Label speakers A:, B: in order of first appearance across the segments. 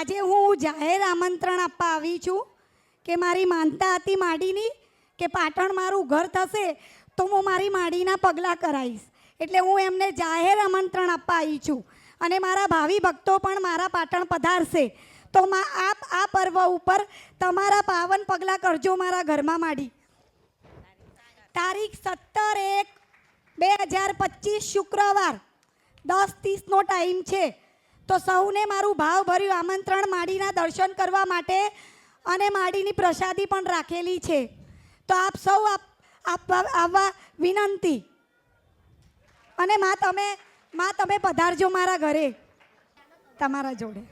A: આજે હું જાહેર આમંત્રણ આપવા આવી છું કે મારી માનતા હતી માડીની કે પાટણ મારું ઘર થશે તો હું મારી માડીના પગલાં કરાવીશ. એટલે હું એમને જાહેર આમંત્રણ આપવા આવી છું. અને મારા ભાવિ ભક્તો પણ મારા પાટણ પધારશે. તો મા, આપ આ પર્વ ઉપર તમારા પાવન પગલાં કરજો મારા ઘરમાં માડી. તારીખ સત્તર એક બે હજાર પચીસ શુક્રવાર દસ ત્રીસનો ટાઈમ છે. તો સૌને મારું ભાવભર્યું આમંત્રણ માડીના દર્શન કરવા માટે અને માડીની પ્રસાદી પણ રાખેલી છે. તો આપ સૌ આપ આપવા આવવા વિનંતી. અને માં તમે માં તમે પધારજો મારા ઘરે. તમારા જોડે.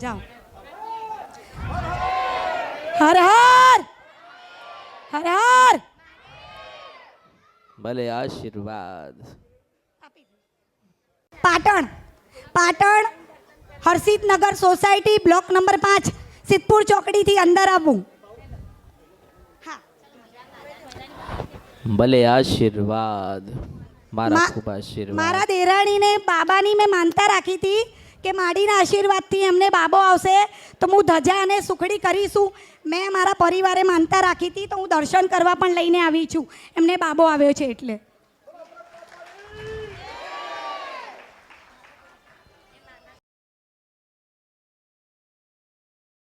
A: જાઓ. હર હર! હર હર!
B: ભલે આશીર્વાદ.
A: Patan. Patan Harshitnagar society block number પાંચ સિદ્ધપુર ચોકડીથી અંદર આવવું હા.
B: ભલે આશીર્વાદ. મારા ખૂબ આશીર્વાદ.
A: મારા દેરાણીને બાબાની મેં માનતા રાખી હતી કે માડીના આશીર્વાદથી એમને બાબો આવશે તો હું ધજા અને સુખડી કરીશું. મેં મારા પરિવારે માનતા રાખી હતી તો હું દર્શન કરવા પણ લઈને આવી છું. એમને બાબો આવ્યો છે એટલે.